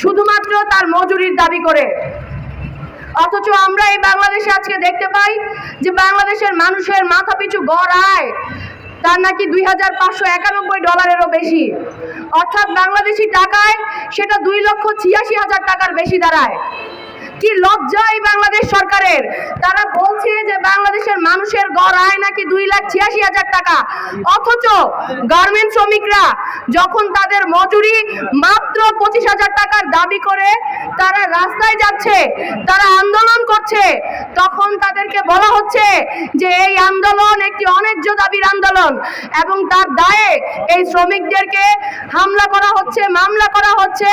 শুধুমাত্র তার মজুরির দাবি করে। অথচ আমরা এই বাংলাদেশে আজকে দেখতে পাই যে বাংলাদেশের মানুষের মাথা পিছু গড় আয় তার নাকি দুই হাজার পাঁচশো একানব্বই ডলারেরও বেশি। অর্থাৎ বাংলাদেশি টাকায় সেটা দুই লক্ষ ছিয়াশি হাজার টাকার বেশি দাঁড়ায়। কি লজ্জা এই বাংলাদেশ সরকারের। তারা বলছে যে বাংলাদেশের মানুষের গড় আয় নাকি দুই লাখ ছিয়াশি হাজার টাকা। অথচ গার্মেন্ট শ্রমিকরা যখন তাদের মজুরি মাত্র পঁচিশ হাজার টাকার দাবি করে, তারা রাস্তায় যাচ্ছে, তারা আন্দোলন করছে, তখন তাদেরকে বলা হচ্ছে যে এই আন্দোলন একটি অন্যায্য দাবির আন্দোলন এবং তার দায়ে এই শ্রমিকদেরকে হামলা করা হচ্ছে, মামলা করা হচ্ছে,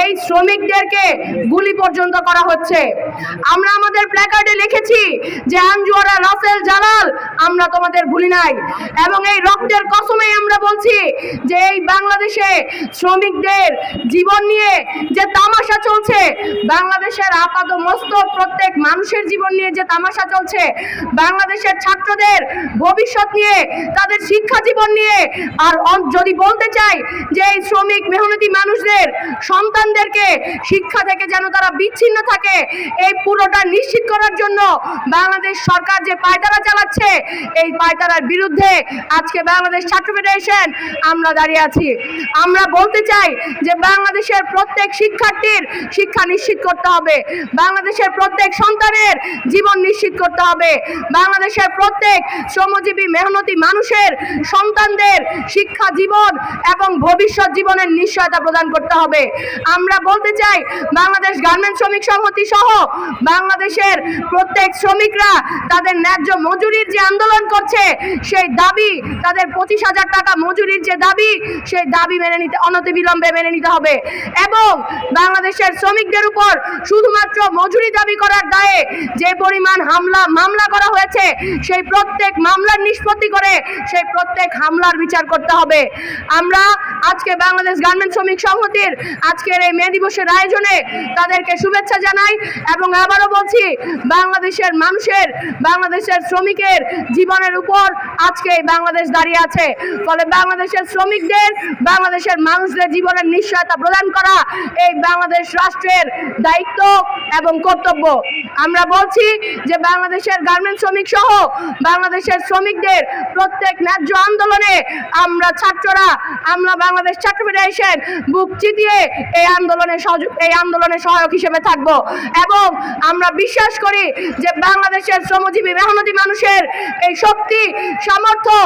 এই শ্রমিকদেরকে গুলি পর্যন্ত করা হচ্ছে। আমরা আমাদের প্ল্যাকার্ডে লিখেছি যে আঞ্জুয়ারা রাসেল জালাল, আমরা তোমাদের ভুলি নাই। এবং এই রক্তের কসমে আমরা বলছি যে এই বাংলাদেশে শ্রমিকদের জীবন নিয়ে যে তামাশা চলছে, বাংলাদেশের আপাত মস্তক প্রত্যেক মানুষের জীবন নিয়ে যে তামাশা চলছে, বাংলাদেশের ছাত্রদের ভবিষ্যৎ নিয়ে, তাদের শিক্ষা জীবন নিয়ে। আর যদি বলতে চাই যে এই শ্রমিক মেহনতি মানুষদের, সন্তানদেরকে শিক্ষা থেকে যেন তারা বিচ্ছিন্ন থাকে, এই পুরোটা নিশ্চিত করার জন্য বাংলাদেশ সরকার যে পায়তারা চালাচ্ছে, এই পায়তারার বিরুদ্ধে আজকে বাংলাদেশ ছাত্র ফেডারেশন, আমরা দাঁড়িয়ে আছি। আমরা বলতে চাই যে বাংলাদেশের প্রত্যেক শিক্ষার্থীর শিক্ষা নিশ্চিত করতে হবে। বাংলাদেশের প্রত্যেক সন্তানের জীবন নিশ্চিত করতে হবে। বাংলাদেশের প্রত্যেক শ্রমজীবী, মেহনতি মানুষের সন্তানদের শিক্ষা জীবন এবং ভবিষ্যৎ জীবনের নিশ্চয়তা প্রদান করতে হবে। আমরা বলতে চাই, বাংলাদেশ গার্মেন্টস শ্রমিক সংহতি সহ বাংলাদেশের প্রত্যেক শ্রমিকরা তাদের ন্যায্য মজুরির যে আন্দোলন করছে, সেই দাবি, তাদের পঁচিশ হাজার টাকা মজুরির যে দাবি, সেই দাবি মেনে নিতে, অনতিবিলম্বে মেনে নিতে হবে। এবং বাংলাদেশের শ্রমিকদের উপর শুধুমাত্র মজুরি দাবি করার দায়ে যে পরিমাণ হামলা, মামলা করা হয়েছে, সেই প্রত্যেক মামলার নিষ্পত্তি করে সেই প্রত্যেক হামলার বিচার করতে হবে। আমরা আজকে বাংলাদেশ গার্মেন্ট শ্রমিক সংহতির আজকের এই মে দিবসের আয়োজনে তাদেরকে শুভেচ্ছা জানাই এবং আবারও বলছি, বাংলাদেশের মানুষের, বাংলাদেশের শ্রমিকের জীবনের উপর আজকে এই বাংলাদেশ দাঁড়িয়ে আছে। ফলে বাংলাদেশের শ্রমিকদের, বাংলাদেশের মানুষদের জীবনের নিশ্চয়তা প্রদান করা এই বাংলাদেশ রাষ্ট্রের দায়িত্ব এবং কর্তব্য। আমরা বলছি যে বাংলাদেশের গার্মেন্ট শ্রমিক সহ বাংলাদেশের শ্রমিকদের প্রত্যেক ন্যায্য আন্দোলনে আমরা ছাত্ররা, আমরা বাংলাদেশ ছাত্র ফেডারেশন বুক চিতিয়ে এই আন্দোলনে এই আন্দোলনে সহায়ক হিসেবে থাকব। এবং আমরা বিশ্বাস করি যে বাংলাদেশের শ্রমজীবী, মেহনতি মানুষের এই শক্তি, সামর্থ্য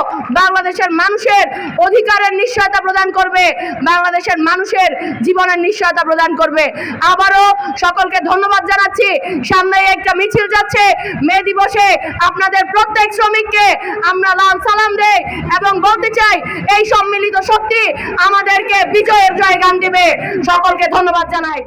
বাংলাদেশের মানুষের অধিকারের নিশ্চয়তা প্রদান করবে, বাংলাদেশের মানুষের জীবনের নিশ্চয়তা প্রদান করবে। আবারও সকলকে ধন্যবাদ জানাচ্ছি। সামনে একটা মিছিল যাচ্ছে। মে দিবসে আপনাদের প্রত্যেক শ্রমিককে আমরা লাল সালাম দেই এবং বলতে চাই, এই সম্মিলিত শক্তি আমাদেরকে বিজয়ের জয়গান দিবে। সকলকে ধন্যবাদ জানাই।